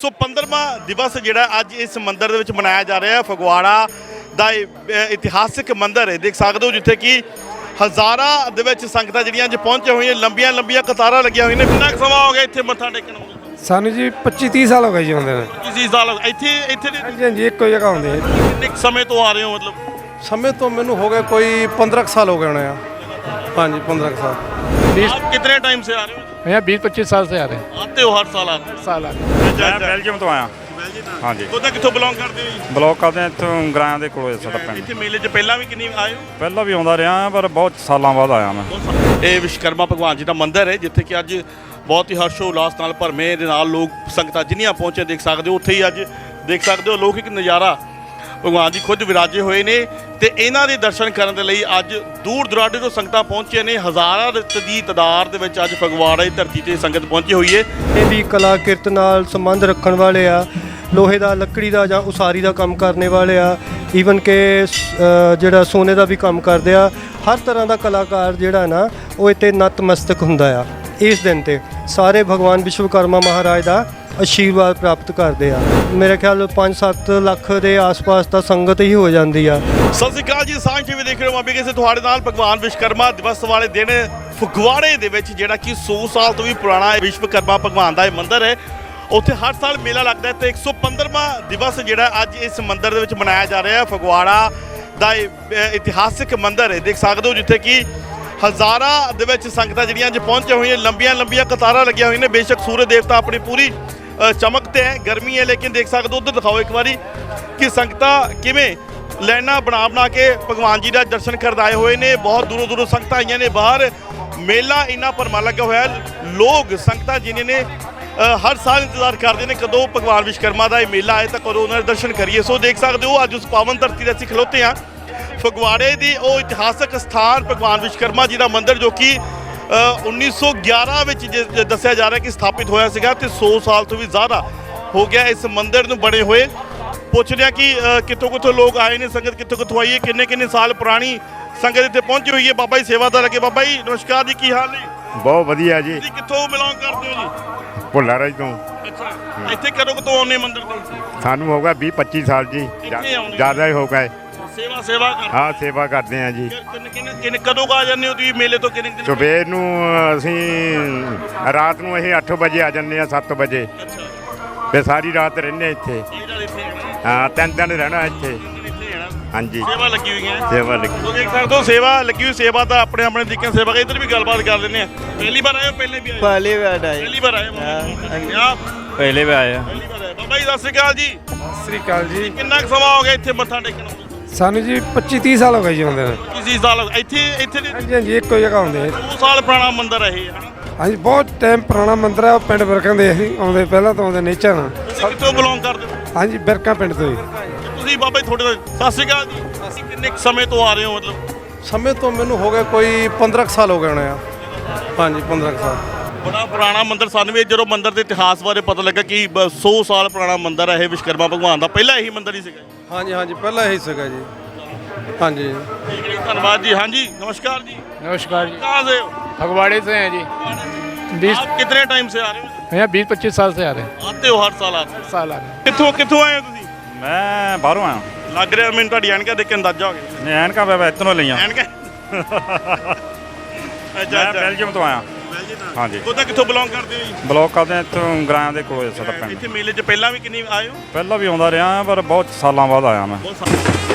ਸੋ 15ਵਾਂ ਦਿਵਸ ਜਿਹੜਾ ਅੱਜ ਇਸ ਮੰਦਿਰ ਦੇ ਵਿੱਚ ਮਨਾਇਆ ਜਾ ਰਿਹਾ ਹੈ ਫਗਵਾੜਾ ਦਾ ਇਤਿਹਾਸਿਕ ਮੰਦਿਰ ਹੈ। ਦੇਖ ਸਕਦੇ ਹੋ ਜਿੱਥੇ ਕਿ ਹਜ਼ਾਰਾਂ ਦੇ ਵਿੱਚ ਸੰਗਤਾਂ ਜਿਹੜੀਆਂ ਅੱਜ ਪਹੁੰਚੇ ਹੋਈਆਂ ਲੰਬੀਆਂ ਲੰਬੀਆਂ ਕਤਾਰਾਂ ਲੱਗੀਆਂ ਹੋਈਆਂ ਨੇ। ਕਿੰਨਾ ਕੁ ਸਮਾਂ ਹੋ ਗਿਆ ਇੱਥੇ ਮੱਥਾ ਟੇਕਣ ਨੂੰ? ਸਾਨੂੰ ਜੀ 25 30 ਸਾਲ ਹੋ ਗਏ ਜੀ ਆਉਂਦੇ ਨੇ। ਕਿਸੇ ਸਾਲ ਇੱਥੇ ਇੱਥੇ ਦੇ ਹਾਂਜੀ ਹਾਂਜੀ ਇੱਕੋ ਜਗ੍ਹਾ ਆਉਂਦੇ ਆ। ਕਿੰਨੇ ਕੁ ਸਮੇਂ ਤੋਂ ਆ ਰਹੇ ਹੋ ਮਤਲਬ? ਸਮੇਂ ਤੋਂ ਮੈਨੂੰ ਹੋ ਗਏ ਕੋਈ 15 ਕੁ ਸਾਲ ਹੋ ਗਏ ਹੋਣੇ ਆ। ਹਾਂਜੀ 15 ਕੁ ਸਾਲ। आप कितने टाइम से आ रहे हो भैया बीस पच्चीस साल से आ रहे हैं आते हो हर साल आते हो साल आ ਮੈਂ ਬੈਲਜੀਅਮ ਤੋਂ ਆਇਆ ਹਾਂਜੀ ਉਹਦਾ ਕਿੱਥੋਂ ਬਿਲੋਂਗ ਕਰਦੇ ਹੋ ਜੀ ਬਲੌਕ ਕਰਦੇ ਹਾਂ ਇੱਥੋਂ ਗਰਾਆਂ ਦੇ ਕੋਲ ਸਾਡਾ ਪਿੰਡ ਇੱਥੇ ਮੇਲੇ 'ਚ ਪਹਿਲਾਂ ਵੀ ਕਿੰਨੀ ਆਏ ਹੋ ਪਹਿਲਾਂ ਵੀ ਆਉਂਦਾ ਰਿਹਾ ਪਰ ਬਹੁਤ ਸਾਲਾਂ ਬਾਅਦ ਆਇਆ ਮੈਂ ਇਹ ਵਿਸ਼ਕਰਮਾ ਭਗਵਾਨ ਜੀ ਦਾ ਮੰਦਿਰ ਹੈ ਜਿੱਥੇ ਕਿ ਅੱਜ ਬਹੁਤ ਹੀ ਹਰਸ਼ੋ ਉਲਾਸ ਨਾਲ ਭਰਮੇ ਦੇ ਨਾਲ ਲੋਕ ਸੰਗਤਾਂ ਜਿੰਨੀਆਂ ਪਹੁੰਚੇ ਦੇਖ ਸਕਦੇ ਹੋ ਉੱਥੇ ਹੀ ਅੱਜ ਦੇਖ ਸਕਦੇ ਹੋ ਲੋਕਿਕ ਨਜ਼ਾਰਾ ਭਗਵਾਨ ਜੀ ਖੁਦ ਵਿਰਾਜੇ ਹੋਏ ਨੇ ਤੇ ਇਹਨਾਂ ਦੇ ਦਰਸ਼ਨ ਕਰਨ ਦੇ ਲਈ ਅੱਜ ਦੂਰ ਦੁਰਾਡੇ ਤੋਂ ਸੰਗਤਾਂ ਪਹੁੰਚੀਆਂ ਨੇ। ਹਜ਼ਾਰਾਂ ਦੇ ਦੀ ਤਾਦਾਦ ਦੇ ਵਿੱਚ ਅੱਜ ਫਗਵਾੜਾ ਦੀ ਧਰਤੀ ਤੇ ਸੰਗਤ ਪਹੁੰਚੀ ਹੋਈ ਹੈ ਇਹ ਵੀ ਕਲਾ ਕਿਰਤ ਨਾਲ ਸੰਬੰਧ ਰੱਖਣ ਵਾਲੇ ਆ, ਲੋਹੇ ਦਾ, ਲੱਕੜੀ ਦਾ ਜਾਂ ਉਸਾਰੀ ਦਾ ਕੰਮ ਕਰਨੇ ਵਾਲੇ ਆ ਈਵਨ ਕਿ ਜਿਹੜਾ ਸੋਨੇ ਦਾ ਵੀ ਕੰਮ ਕਰਦੇ ਆ, ਹਰ ਤਰ੍ਹਾਂ ਦਾ ਕਲਾਕਾਰ ਜਿਹੜਾ ਨਾ, ਉਹ ਇੱਥੇ ਨਤਮਸਤਕ ਹੁੰਦਾ ਆ। ਇਸ ਦਿਨ ਤੇ ਸਾਰੇ ਭਗਵਾਨ ਵਿਸ਼ਵਕਰਮਾ ਮਹਾਰਾਜ ਦਾ ਆਸ਼ੀਰਵਾਦ ਪ੍ਰਾਪਤ ਕਰਦੇ ਆ। ਮੇਰੇ ਖਿਆਲ 5-7 ਲੱਖ ਦੇ ਆਸ-ਪਾਸ ਤਾਂ ਸੰਗਤ ਹੀ ਹੋ ਜਾਂਦੀ ਆ। ਸਤਿ ਸ਼੍ਰੀ ਅਕਾਲ ਜੀ ਸਾਂਝ ਟੀਵੀ ਦੇਖ ਰਹੇ ਹੋ ਮਾਬੀ ਕਿਸੇ ਤੁਹਾਡੇ ਨਾਲ ਭਗਵਾਨ ਵਿਸ਼ਵਕਰਮਾ ਦਿਵਸ ਵਾਲੇ ਦਿਨ ਫਗਵਾੜੇ ਦੇ ਵਿੱਚ ਜਿਹੜਾ ਕਿ 100 ਸਾਲ ਤੋਂ ਵੀ ਪੁਰਾਣਾ ਹੈ ਵਿਸ਼ਵਕਰਮਾ ਭਗਵਾਨ ਦਾ ਇਹ ਮੰਦਿਰ ਹੈ। ਉੱਥੇ ਹਰ ਸਾਲ ਮੇਲਾ ਲੱਗਦਾ ਹੈ ਤੇ 115ਵਾਂ ਦਿਵਸ ਜਿਹੜਾ ਅੱਜ ਇਸ ਮੰਦਿਰ ਦੇ ਵਿੱਚ ਮਨਾਇਆ ਜਾ ਰਿਹਾ ਹੈ। ਫਗਵਾੜਾ ਦਾ ਇਹ, ਇਤਿਹਾਸਿਕ ਮੰਦਿਰ ਹੈ। ਦੇਖ ਸਕਦੇ ਹੋ ਜਿੱਥੇ ਕਿ ਹਜ਼ਾਰਾਂ ਦੇ ਵਿੱਚ ਸੰਗਤਾਂ ਜਿਹੜੀਆਂ ਅੱਜ ਪਹੁੰਚੇ ਹੋਈਆਂ ਲੰਬੀਆਂ ਲੰਬੀਆਂ ਕਤਾਰਾਂ ਲੱਗੀਆਂ ਹੋਈਆਂ ਨੇ। ਬੇਸ਼ੱਕ ਸੂਰਜ ਦੇਵਤਾ ਆਪਣੀ ਪੂਰੀ ਅ, ਚਮਕ ਤੇ ਹੈ ਗਰਮੀ ਹੈ ਲੇਕਿਨ ਦੇਖ ਸਕਦੇ ਹੋ ਉੱਧਰ ਦਿਖਾਓ ਇੱਕ ਵਾਰੀ ਕਿ ਸੰਗਤਾਂ ਕਿਵੇਂ ਲਾਈਨਾਂ ਬਣਾ ਬਣਾ ਕੇ ਭਗਵਾਨ ਜੀ ਦਾ ਦਰਸ਼ਨ ਕਰਨ ਆਏ ਹੋਏ ਨੇ। ਬਹੁਤ ਦੂਰੋਂ ਦੂਰੋਂ ਸੰਗਤਾਂ ਆਈਆਂ ਨੇ ਬਾਹਰ। ਮੇਲਾ ਇੰਨਾ ਪਰਮਾ ਲੱਗਾ ਹੋਇਆ ਲੋਕ ਸੰਗਤਾਂ ਜਿਨ੍ਹਾਂ ਨੇ ਹਰ ਸਾਲ ਇੰਤਜ਼ਾਰ ਕਰਦੇ ਨੇ ਕਦੋਂ ਭਗਵਾਨ ਵਿਸ਼ਕਰਮਾ ਦਾ ਇਹ ਮੇਲਾ ਆਏ ਤਾਂ ਕਦੋਂ ਉਹਨਾਂ ਦੇ ਦਰਸ਼ਨ ਕਰੀਏ। ਸੋ ਦੇਖ ਸਕਦੇ ਹੋ ਅੱਜ ਉਸ ਪਾਵਨ ਧਰਤੀ ਤੇ ਅਸੀਂ ਖਲੋਤੇ ਹਾਂ। ਫਗਵਾੜੇ ਦੀ ਉਹ ਇਤਿਹਾਸਕ ਸਥਾਨ ਭਗਵਾਨ ਵਿਸ਼ਕਰਮਾ ਜੀ ਦਾ ਮੰਦਿਰ ਜੋ ਕਿ 1911 ਵਿੱਚ ਦੱਸਿਆ ਜਾ ਰਿਹਾ ਕਿ ਸਥਾਪਿਤ ਹੋਇਆ ਸੀਗਾ ਤੇ 100 ਸਾਲ ਤੋਂ ਵੀ ਜ਼ਿਆਦਾ ਹੋ ਗਿਆ ਇਸ ਮੰਦਿਰ ਨੂੰ ਬਣੇ ਹੋਏ। ਪੁੱਛਦੇ ਹਾਂ ਕਿ ਕਿੱਥੋਂ ਕਿੱਥੋਂ ਲੋਕ ਆਏ ਨੇ ਸੰਗਤ ਕਿੱਥੋਂ ਕਿੱਥੋਂ ਆਈ ਹੈ ਕਿੰਨੇ ਕਿੰਨੇ ਸਾਲ ਪੁਰਾਣੀ ਸੰਗਤ ਇੱਥੇ ਪਹੁੰਚੀ ਹੋਈ ਹੈ? ਬਾਬਾ ਜੀ ਸੇਵਾਦਾਰ ਅਗੇ। ਬਾਬਾ ਜੀ ਨਮਸਕਾਰ ਜੀ ਕੀ ਹਾਲ ਨੇ? ਬਹੁਤ ਵਧੀਆ ਜੀ। ਤੁਸੀਂ ਕਿੱਥੋਂ ਬਿਲੋਂਗ ਕਰਦੇ ਹੋ ਜੀ? ਭੁੱਲਾਰਾਜ ਤੋਂ। ਅੱਛਾ ਇੱਥੇ ਕਦੋਂ ਕਦੋਂ ਆਉਂਦੇ ਮੰਦਿਰ ਤੇ? ਸਾਨੂੰ ਹੋ ਗਿਆ 20 25 ਸਾਲ ਜੀ। ਆਉਂਦੇ? ਜ਼ਿਆਦਾ ਹੀ ਹੋ ਗਏ ਸੇਵਾ ਸੇਵਾ ਕਰਦੇ ਹਾਂ ਸੇਵਾ ਕਰਦੇ ਆ ਜੀ। ਕਿੰਨੇ ਕਿੰਨੇ ਕਿੰਨੇ ਕਦੋਂ ਕੁ ਆ ਜਾਂਦੇ ਹੋ ਤੁਸੀਂ ਮੇਲੇ ਤੋਂ? ਕਿੰਨੇ ਕਿੰਨੇ ਸਵੇਰ ਨੂੰ ਅਸੀਂ ਰਾਤ ਨੂੰ ਅਸੀਂ 8 ਵਜੇ ਆ ਜੰਨੇ ਆ 7 ਵਜੇ। ਅੱਛਾ। ਫੇ ਸਾਰੀ ਰਾਤ ਰਹਿੰਦੇ ਇੱਥੇ। ਹਾਂ ਤਿੰਨ ਦਿਨ ਰਹਿਣਾ ਇੱਥੇ। ਹਾਂਜੀ ਸੇਵਾ ਲੱਗੀ ਹੋਈ ਹੈ ਸੇਵਾ ਲੱਗੀ ਤੋ ਦੇਖ ਸਕਦੇ ਹੋ ਸੇਵਾ ਲੱਗੀ ਹੋਈ ਸੇਵਾ ਤਾਂ ਆਪਣੇ ਆਪਣੇ ਤਰੀਕੇ ਨਾਲ ਸੇਵਾ ਕਰ ਇੱਧਰ ਵੀ ਗੱਲਬਾਤ ਕਰ ਲੈਂਦੇ ਆ ਪਹਿਲੀ ਵਾਰ ਆਏ ਹੋ ਪਹਿਲੇ ਵੀ ਆਏ ਹੋ? पहली बार आई ਪਹਿਲੀ ਵਾਰ ਆਏ ਹੋ ਆਪ ਪਹਿਲੇ ਵੀ ਆਇਆ ਪਹਿਲੀ ਵਾਰ ਆਏ ਬਾਬਾ ਜੀ ਸਤਿ ਸ਼੍ਰੀ ਅਕਾਲ ਜੀ ਸਤਿ ਸ੍ਰੀ ਅਕਾਲ ਜੀ ਕਿੰਨਾ ਕੁ ਸਮਾਂ ਹੋ ਗਿਆ ਇੱਥੇ ਮੱਥਾ ਟੇਕਣ ਨੂੰ ਸਾਨੂੰ ਜੀ 25 30 ਸਾਲ ਹੋ ਗਏ ਜੀ ਆਉਂਦੇ ਨੇ ਕਿਸੇ ਸਾਲ ਇੱਥੇ ਇੱਥੇ ਦੇ ਹਾਂਜੀ ਹਾਂਜੀ ਇੱਕੋ ਜਗ੍ਹਾ ਆਉਂਦੇ ਆ 2 ਸਾਲ ਪੁਰਾਣਾ ਮੰਦਿਰ ਹੈ ਇਹ ਹਨਾ ਹਾਂਜੀ ਬਹੁਤ ਟਾਈਮ ਪੁਰਾਣਾ ਮੰਦਿਰ ਹੈ ਉਹ ਪਿੰਡ ਬਿਰਕਾਂ ਦੇ ਅਸੀਂ ਆਉਂਦੇ ਪਹਿਲਾਂ ਤੋਂ ਆਉਂਦੇ ਨੇਚਰ ਨਾਲ ਤੁਸੀਂ ਕਿੱਥੋਂ ਬਿਲੋਂਗ ਕਰਦੇ ਹੋ ਹਾਂਜੀ ਬਿਰਕਾਂ ਪਿੰਡ ਤੋਂ ਜੀ ਜੀ ਬਾਬਾ ਜੀ ਤੁਹਾਡੇ ਸਤਿ ਸ਼੍ਰੀ ਅਕਾਲ ਜੀ। ਅਸੀਂ ਕਿੰਨੇ ਸਮੇਂ ਤੋਂ ਆ ਰਹੇ ਹੋ ਮਤਲਬ? ਸਮੇਂ ਤੋਂ ਮੈਨੂੰ ਹੋ ਗਏ ਕੋਈ 15 ਕੁ ਸਾਲ ਹੋ ਗਏ ਹੋਣੇ ਆ। ਹਾਂਜੀ 15 ਕੁ ਸਾਲ। ਬੜਾ ਪੁਰਾਣਾ ਮੰਦਿਰ ਸਾਨੂੰ ਵੀ ਜਦੋਂ ਮੰਦਿਰ ਦੇ ਇਤਿਹਾਸ ਬਾਰੇ ਪਤਾ ਲੱਗਾ ਕਿ 100 ਸਾਲ ਪੁਰਾਣਾ ਮੰਦਿਰ ਹੈ ਇਹ ਵਿਸ਼ਕਰਮਾ ਭਗਵਾਨ ਦਾ ਪਹਿਲਾਂ ਇਹੀ ਮੰਦਿਰ ਹੀ ਸੀਗਾ ਹਾਂਜੀ ਹਾਂਜੀ ਪਹਿਲਾਂ ਇਹੀ ਸੀਗਾ ਜੀ। ਹਾਂਜੀ। ਧੰਨਵਾਦ ਜੀ। ਹਾਂਜੀ ਨਮਸਕਾਰ ਜੀ। ਨਮਸਕਾਰ ਜੀ। ਕਹਾਂ ਸੇ ਹੋ? फगवाड़े से हैं जी बीस ਆਪ ਟਾਈਮ ਸੇ ਆ ਰਹੇ ਹੋ? भैया बीस पच्चीस साल से आ रहे हैं आते हो हर साल आते हो। साल आ रहे हैं ਮੈਂ ਬਾਹਰੋਂ ਆਇਆ। ਲੱਗ ਰਿਹਾ ਮੈਨੂੰ ਤੁਹਾਡੀ ਐਨਕਾਂ ਦੇਖ ਕੇ ਅੰਦਾਜ਼ਾ ਹੋ ਗਿਆ। ਨੇ ਐਨਕਾਂ ਮੈਂ ਇੱਥੋਂ ਲਈਆਂ। ਐਨਕਾਂ? ਅੱਛਾ ਮੈਂ ਅੱਛਾ ਬੈਲਜੀਅਮ ਤੋਂ ਆਇਆ। ਹਾਂਜੀ। ਉਹਦਾ ਕਿੱਥੋਂ ਬਿਲੋਂਗ ਕਰਦੇ ਹੋ ਜੀ? ਬਲੌਕ ਕਰਦੇ ਹਾਂ ਇੱਥੋਂ ਗਰਾਆਂ ਦੇ ਕੋਲ ਸਾਡਾ ਪਿੰਡ। ਇੱਥੇ ਮੇਲੇ 'ਚ ਪਹਿਲਾਂ ਵੀ ਕਿੰਨੀ ਆਏ ਹੋ? ਪਹਿਲਾਂ ਵੀ ਆਉਂਦਾ ਰਿਹਾ ਪਰ ਬਹੁਤ ਸਾਲਾਂ ਬਾਅਦ ਆਇਆ ਮੈਂ। ਬਹੁਤ ਸਾਲ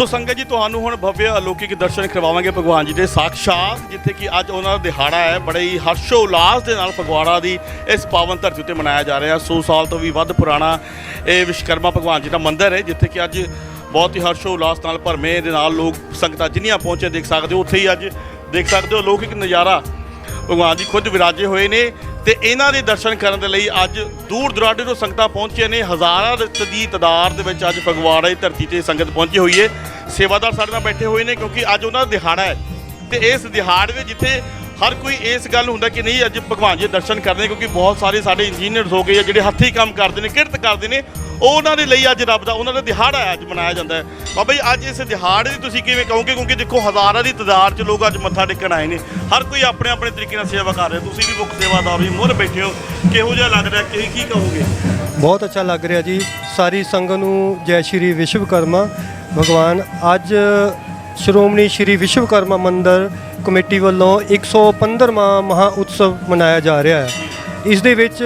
ਸੋ ਸੰਗਤ ਜੀ, ਤੁਹਾਨੂੰ ਹੁਣ ਭਵਯ ਅਲੌਕਿਕ ਦਰਸ਼ਨ ਕਰਵਾਵਾਂਗੇ ਭਗਵਾਨ ਜੀ ਦੇ ਸਾਖਸ਼ਾਤ ਜਿੱਥੇ ਕਿ ਅੱਜ ਉਹਨਾਂ ਦਾ ਦਿਹਾੜਾ ਹੈ। ਬੜੇ ਹੀ ਹਰਸ਼ੋ ਉਲਾਸ ਦੇ ਨਾਲ ਫਗਵਾੜਾ ਦੀ ਇਸ ਪਾਵਨ ਧਰਤੀ ਉੱਤੇ ਮਨਾਇਆ ਜਾ ਰਿਹਾ। 100 ਸਾਲ ਤੋਂ ਵੀ ਵੱਧ ਪੁਰਾਣਾ ਇਹ ਵਿਸ਼ਕਰਮਾ ਭਗਵਾਨ ਜੀ ਦਾ ਮੰਦਿਰ ਹੈ, ਜਿੱਥੇ ਕਿ ਅੱਜ ਬਹੁਤ ਹੀ ਹਰਸ਼ੋ ਉਲਾਸ ਨਾਲ ਭਰਮੇ ਦੇ ਨਾਲ ਲੋਕ ਸੰਗਤਾਂ ਜਿੰਨੀਆਂ ਪਹੁੰਚੇ ਦੇਖ ਸਕਦੇ ਹੋ, ਉੱਥੇ ਹੀ ਅੱਜ ਦੇਖ ਸਕਦੇ ਹੋ ਅਲੌਕਿਕ ਨਜ਼ਾਰਾ। ਭਗਵਾਨ ਜੀ ਖੁਦ ਵਿਰਾਜੇ ਹੋਏ ਨੇ। ਤੇ ਇਹਨਾਂ ਦੇ ਦਰਸ਼ਨ ਕਰਨ ਦੇ ਲਈ ਅੱਜ ਦੂਰ ਦੁਰਾਡੇ ਤੋਂ ਸੰਗਤਾਂ ਪਹੁੰਚੀਆਂ ਨੇ। ਹਜ਼ਾਰਾਂ ਦੇ- ਦੀ ਤਾਦਾਦ ਦੇ ਵਿੱਚ ਅੱਜ ਫਗਵਾੜਾ ਦੀ ਧਰਤੀ ਤੇ ਸੰਗਤ ਪਹੁੰਚੀ ਹੋਈ ਹੈ ਸੇਵਾਦਾਰ ਸਾਡੇ ਨਾਲ ਬੈਠੇ ਹੋਏ ਨੇ ਕਿਉਂਕਿ ਅੱਜ ਉਹਨਾਂ ਦਾ ਦਿਹਾੜਾ ਹੈ। ਤੇ ਇਸ ਦਿਹਾੜੇ ਵਿੱਚ ਜਿੱਥੇ ਹਰ ਕੋਈ ਇਸ ਗੱਲ ਨੂੰ ਹੁੰਦਾ ਕਿ ਨਹੀਂ, ਅੱਜ ਭਗਵਾਨ ਜੀ ਦੇ ਦਰਸ਼ਨ ਕਰਨੇ, ਕਿਉਂਕਿ ਬਹੁਤ ਸਾਰੇ ਸਾਡੇ ਇੰਜੀਨੀਅਰਸ ਹੋ ਗਏ ਆ ਜਿਹੜੇ ਹੱਥੀਂ ਕੰਮ ਕਰਦੇ ਨੇ, ਕਿਰਤ ਕਰਦੇ ਨੇ, ਉਹ ਉਹਨਾਂ ਦੇ ਲਈ ਅੱਜ ਰੱਬ ਦਾ, ਉਹਨਾਂ ਦਾ ਦਿਹਾੜਾ ਅੱਜ ਮਨਾਇਆ ਜਾਂਦਾ ਹੈ। ਬਾਬਾ ਜੀ, ਅੱਜ ਇਸ ਦਿਹਾੜੇ ਦੀ ਤੁਸੀਂ ਕਿਵੇਂ ਕਹੋਗੇ? ਕਿਉਂਕਿ ਦੇਖੋ, ਹਜ਼ਾਰਾਂ ਦੀ ਤਾਦਾਦ 'ਚ ਲੋਕ ਅੱਜ ਮੱਥਾ ਟੇਕਣ ਆਏ ਨੇ। ਹਰ ਕੋਈ ਆਪਣੇ ਆਪਣੇ ਤਰੀਕੇ ਨਾਲ ਸੇਵਾ ਕਰ ਰਿਹਾ। ਤੁਸੀਂ ਵੀ ਮੁੱਖ ਸੇਵਾਦਾਰ ਵੀ ਮੋਹਰ ਬੈਠੇ ਹੋ। ਕਿਹੋ ਜਿਹਾ ਲੱਗ ਰਿਹਾ? ਕਿ ਕੀ ਕਹੋਗੇ? ਬਹੁਤ ਅੱਛਾ ਲੱਗ ਰਿਹਾ ਜੀ। ਸਾਰੀ ਸੰਗਤ ਨੂੰ ਜੈ ਸ਼੍ਰੀ ਵਿਸ਼ਵਕਰਮਾ। ਭਗਵਾਨ, ਅੱਜ ਸ਼੍ਰੋਮਣੀ ਸ਼੍ਰੀ ਵਿਸ਼ਵਕਰਮਾ ਮੰਦਿਰ ਕਮੇਟੀ ਵੱਲੋਂ 115ਵਾਂ ਮਹਾ ਉਤਸਵ ਮਨਾਇਆ ਜਾ ਰਿਹਾ ਹੈ। ਇਸ ਦੇ ਵਿੱਚ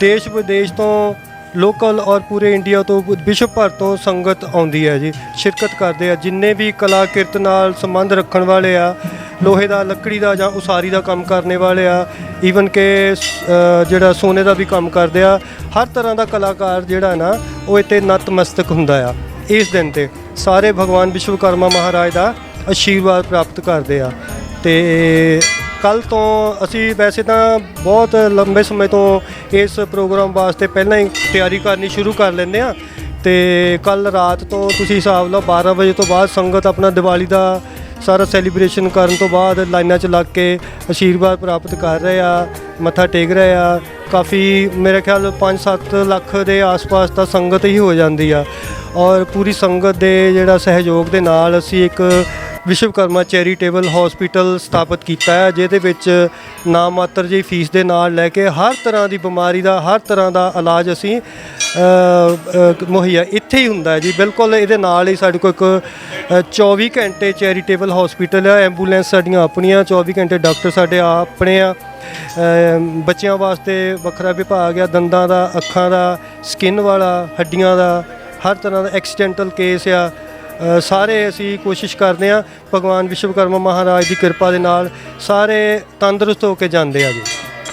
ਦੇਸ਼ ਵਿਦੇਸ਼ ਤੋਂ ਲੋਕਲ ਔਰ ਪੂਰੇ ਇੰਡੀਆ ਤੋਂ ਵਿਸ਼ਵ ਭਰ ਤੋਂ ਸੰਗਤ ਆਉਂਦੀ ਹੈ ਜੀ। ਸ਼ਿਰਕਤ ਕਰਦੇ ਆ। ਜਿੰਨੇ ਵੀ ਕਲਾ ਕਿਰਤ ਨਾਲ ਸੰਬੰਧ ਰੱਖਣ ਵਾਲੇ ਆ, ਲੋਹੇ ਦਾ, ਲੱਕੜੀ ਦਾ ਜਾਂ ਉਸਾਰੀ ਦਾ ਕੰਮ ਕਰਨੇ ਵਾਲੇ ਆ ਈਵਨ ਕਿ ਜਿਹੜਾ ਸੋਨੇ ਦਾ ਵੀ ਕੰਮ ਕਰਦੇ ਆ, ਹਰ ਤਰ੍ਹਾਂ ਦਾ ਕਲਾਕਾਰ ਜਿਹੜਾ ਨਾ, ਉਹ ਇੱਥੇ ਨਤਮਸਤਕ ਹੁੰਦਾ ਆ। ਇਸ ਦਿਨ ਤੇ ਸਾਰੇ ਭਗਵਾਨ ਵਿਸ਼ਵਕਰਮਾ ਮਹਾਰਾਜ ਦਾ ਆਸ਼ੀਰਵਾਦ ਪ੍ਰਾਪਤ ਕਰਦੇ ਆ। ਤੇ ਕੱਲ ਤੋਂ ਅਸੀਂ ਵੈਸੇ ਤਾਂ ਬਹੁਤ ਲੰਬੇ ਸਮੇਂ ਤੋਂ ਇਸ ਪ੍ਰੋਗਰਾਮ ਵਾਸਤੇ ਪਹਿਲਾਂ ਹੀ ਤਿਆਰੀ ਕਰਨੀ ਸ਼ੁਰੂ ਕਰ ਲੈਂਦੇ ਆ ਤੇ ਕੱਲ ਰਾਤ ਤੋਂ ਤੁਸੀਂ ਹਿਸਾਬ ਲਓ 12 ਵਜੇ ਤੋਂ ਬਾਅਦ ਸੰਗਤ ਆਪਣਾ ਦੀਵਾਲੀ ਦਾ ਸਾਰਾ ਸੈਲੀਬ੍ਰੇਸ਼ਨ ਕਰਨ ਤੋਂ ਬਾਅਦ ਲਾਈਨਾਂ 'ਚ ਲੱਗ ਕੇ ਆਸ਼ੀਰਵਾਦ ਪ੍ਰਾਪਤ ਕਰ ਰਹੇ ਆ, ਮੱਥਾ ਟੇਕ ਰਹੇ ਆ। ਕਾਫੀ ਮੇਰੇ ਖਿਆਲ 5-7 ਲੱਖ ਦੇ ਆਸ-ਪਾਸ ਤਾਂ ਸੰਗਤ ਹੀ ਹੋ ਜਾਂਦੀ ਆ। ਔਰ ਪੂਰੀ ਸੰਗਤ ਦੇ ਜਿਹੜਾ ਸਹਿਯੋਗ ਦੇ ਨਾਲ ਅਸੀਂ ਇੱਕ ਵਿਸ਼ਵਕਰਮਾ ਚੈਰੀਟੇਬਲ ਹਸਪੀਟਲ ਸਥਾਪਿਤ ਕੀਤਾ ਹੈ ਜਿਹਦੇ ਵਿੱਚ ਨਾਮ ਮਾਤਰ ਜਿਹੀ ਫੀਸ ਦੇ ਨਾਲ ਲੈ ਕੇ ਹਰ ਤਰ੍ਹਾਂ ਦੀ ਬਿਮਾਰੀ ਦਾ ਹਰ ਤਰ੍ਹਾਂ ਦਾ ਇਲਾਜ ਅਸੀਂ ਮੁਹੱਈਆ ਇੱਥੇ ਹੀ ਹੁੰਦਾ ਹੈ ਜੀ। ਬਿਲਕੁਲ ਇਹਦੇ ਨਾਲ ਹੀ ਸਾਡੇ ਕੋਲ ਇੱਕ ਅ, 24 ਘੰਟੇ ਚੈਰੀਟੇਬਲ ਹਸਪੀਟਲ ਹੈ ਐਂਬੂਲੈਂਸ ਸਾਡੀਆਂ ਆਪਣੀਆਂ 24 ਘੰਟੇ ਡਾਕਟਰ ਸਾਡੇ ਆਪਣੇ ਆ। ਬੱਚਿਆਂ ਵਾਸਤੇ ਵੱਖਰਾ ਵਿਭਾਗ ਆ ਦੰਦਾਂ ਦਾ ਅੱਖਾਂ ਦਾ ਸਕਿਨ ਵਾਲਾ ਹੱਡੀਆਂ ਦਾ ਹਰ ਤਰ੍ਹਾਂ ਦਾ ਐਕਸੀਡੈਂਟਲ ਕੇਸ ਆ। ਸਾਰੇ ਅਸੀਂ ਕੋਸ਼ਿਸ਼ ਕਰਦੇ ਆ ਭਗਵਾਨ ਵਿਸ਼ਵਕਰਮਾ ਮਹਾਰਾਜ ਦੀ ਕਿਰਪਾ ਦੇ ਨਾਲ ਸਾਰੇ ਤੰਦਰੁਸਤ ਹੋ ਕੇ ਜਾਂਦੇ ਆ ਜੀ।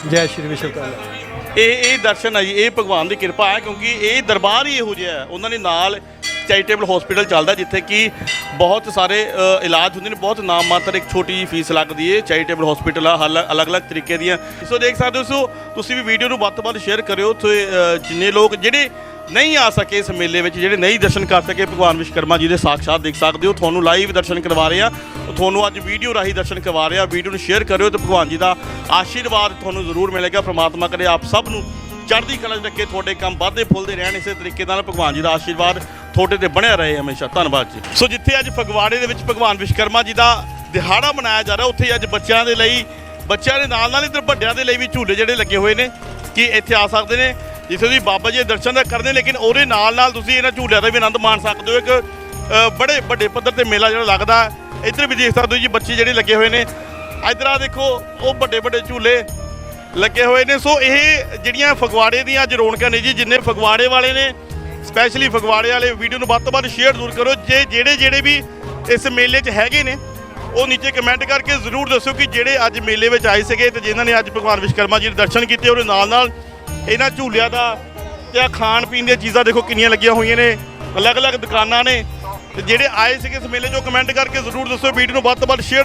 ਜੈ ਸ਼੍ਰੀ ਵਿਸ਼ਵਕਰਮਾ। ਇਹ ਇਹ ਦਰਸ਼ਨ ਹੈ ਜੀ, ਇਹ ਭਗਵਾਨ ਦੀ ਕਿਰਪਾ ਹੈ ਕਿਉਂਕਿ ਇਹ ਦਰਬਾਰ ਹੀ ਇਹੋ ਜਿਹਾ ਹੈ। ਉਹਨਾਂ ਦੇ ਨਾਲ ਚੈਰੀਟੇਬਲ ਹਸਪੀਟਲ ਚੱਲਦਾ ਜਿੱਥੇ ਕਿ ਬਹੁਤ ਸਾਰੇ ਇਲਾਜ ਹੁੰਦੇ ਨੇ, ਬਹੁਤ ਨਾਮ ਮਾਤਰ ਇੱਕ ਛੋਟੀ ਜਿਹੀ ਫੀਸ ਲੱਗਦੀ ਹੈ ਚੈਰੀਟੇਬਲ ਹਸਪੀਟਲ ਆ ਹਲ- ਅਲੱਗ-ਅਲੱਗ ਤਰੀਕੇ ਦੀਆਂ। ਸੋ ਦੇਖ ਸਕਦੇ ਹੋ, ਸੋ ਤੁਸੀਂ ਵੀ ਵੀਡੀਓ ਨੂੰ ਵੱਧ ਤੋਂ ਵੱਧ ਸ਼ੇਅਰ ਕਰਿਓ ਤੇ ਜਿੰਨੇ ਲੋਕ, ਜਿਹੜੇ ਨਹੀਂ ਆ ਸਕੇ ਇਸ ਮੇਲੇ ਵਿੱਚ, ਜਿਹੜੇ ਨਹੀਂ ਦਰਸ਼ਨ ਕਰ ਸਕੇ ਭਗਵਾਨ ਵਿਸ਼ਵਕਰਮਾ ਜੀ ਦੇ ਸਾਖਸ਼ਾਤ ਦੇਖ ਸਕਦੇ ਹੋ, ਤੁਹਾਨੂੰ ਲਾਈਵ ਦਰਸ਼ਨ ਕਰਵਾ ਰਹੇ ਆ। ਤੁਹਾਨੂੰ ਅੱਜ ਵੀਡੀਓ ਰਾਹੀਂ ਦਰਸ਼ਨ ਕਰਵਾ ਰਹੇ ਆ, ਵੀਡੀਓ ਨੂੰ ਸ਼ੇਅਰ ਕਰਿਓ ਤੇ ਭਗਵਾਨ ਜੀ ਦਾ ਆਸ਼ੀਰਵਾਦ ਤੁਹਾਨੂੰ ਜ਼ਰੂਰ ਮਿਲੇਗਾ। ਪ੍ਰਮਾਤਮਾ ਕਰੇ ਆਪ ਸਭ ਨੂੰ ਚੜ੍ਹਦੀ ਕਲਾ 'ਚ ਰੱਖੇ ਤੁਹਾਡੇ ਕੰਮ ਵੱਧਦੇ ਫੁੱਲਦੇ ਰਹਿਣ ਇਸੇ ਤਰੀਕੇ ਨਾਲ ਭਗਵਾਨ ਜੀ ਦਾ ਆਸ਼ੀਰਵਾਦ ਤੁਹਾਡੇ ਤੇ ਬਣਿਆ ਰਹੇ ਹਮੇਸ਼ਾ। ਧੰਨਵਾਦ ਜੀ। ਸੋ ਜਿੱਥੇ ਅੱਜ ਫਗਵਾੜੇ ਦੇ ਵਿੱਚ ਭਗਵਾਨ ਵਿਸ਼ਵਕਰਮਾ ਜੀ ਦਾ ਦਿਹਾੜਾ ਮਨਾਇਆ ਜਾ ਰਿਹਾ, ਉੱਥੇ ਅੱਜ ਬੱਚਿਆਂ ਦੇ ਲਈ, ਬੱਚਿਆਂ ਦੇ ਨਾਲ ਨਾਲ ਇਧਰ ਵੱਡਿਆਂ ਦੇ ਲਈ ਵੀ ਝੂਲੇ ਜਿਹੜੇ ਲੱਗੇ ਹੋਏ ਨੇ, ਕਿ ਇੱਥੇ ਆ ਸਕਦੇ ਨੇ, ਜਿੱਥੇ ਤੁਸੀਂ ਬਾਬਾ ਜੀ ਦੇ ਦਰਸ਼ਨ ਤਾਂ ਕਰਦੇ ਲੇਕਿਨ ਉਹਦੇ ਨਾਲ ਨਾਲ ਤੁਸੀਂ ਇਹਨਾਂ ਝੂਲਿਆਂ ਦਾ ਵੀ ਆਨੰਦ ਮਾਣ ਸਕਦੇ ਹੋ। ਇੱਕ ਬੜੇ ਵੱਡੇ ਪੱਧਰ ਤੇ ਮੇਲਾ ਜਿਹੜਾ ਲੱਗਦਾ, ਇੱਧਰ ਵੀ ਦੇਖ ਸਕਦੇ ਹੋ ਜੀ, ਬੱਚੇ ਜਿਹੜੇ ਲੱਗੇ ਹੋਏ ਨੇ। ਇੱਧਰ ਆ ਦੇਖੋ, ਉਹ ਵੱਡੇ ਵੱਡੇ ਝੂਲੇ ਲੱਗੇ ਹੋਏ ਨੇ। ਸੋ ਇਹ ਜਿਹੜੀਆਂ ਫਗਵਾੜੇ ਦੀਆਂ ਅੱਜ ਰੌਣਕਾਂ ਨੇ ਜੀ, ਜਿੰਨੇ ਫਗਵਾੜੇ ਵਾਲੇ ਨੇ ਸਪੈਸ਼ਲੀ ਫਗਵਾੜੇ ਵਾਲੇ ਵੀਡੀਓ ਨੂੰ ਵੱਧ ਤੋਂ ਵੱਧ ਸ਼ੇਅਰ ਜ਼ਰੂਰ ਕਰੋ। ਜੇ ਜਿਹੜੇ ਜਿਹੜੇ ਵੀ ਇਸ ਮੇਲੇ 'ਚ ਹੈਗੇ ਨੇ, ਉਹ ਨੀਚੇ ਕਮੈਂਟ ਕਰਕੇ ਜ਼ਰੂਰ ਦੱਸਿਓ ਕਿ ਜਿਹੜੇ ਅੱਜ ਮੇਲੇ ਵਿੱਚ ਆਏ ਸੀਗੇ ਤੇ ਜਿਨ੍ਹਾਂ ਨੇ ਅੱਜ ਭਗਵਾਨ ਵਿਸ਼ਵਕਰਮਾ ਜੀ ਦੇ ਦਰਸ਼ਨ ਕੀਤੇ ਉਹਦੇ ਨਾਲ ਨਾਲ ਇਹਨਾਂ ਝੂਲਿਆਂ ਦਾ ਤੇ ਆਹ ਖਾਣ ਪੀਣ ਦੀਆਂ ਚੀਜ਼ਾਂ ਦੇਖੋ ਕਿੰਨੀਆਂ ਲੱਗੀਆਂ ਹੋਈਆਂ ਨੇ। ਅਲੱਗ-ਅਲੱਗ ਦੁਕਾਨਾਂ ਨੇ। ਤੇ ਜਿਹੜੇ ਆਏ ਸੀਗੇ ਇਸ ਮੇਲੇ 'ਚੋਂ ਕਮੈਂਟ ਕਰਕੇ ਜ਼ਰੂਰ ਦੱਸੋ ਵੀਡੀਓ ਨੂੰ ਵੱਧ ਤੋਂ ਵੱਧ ਸ਼ੇਅਰ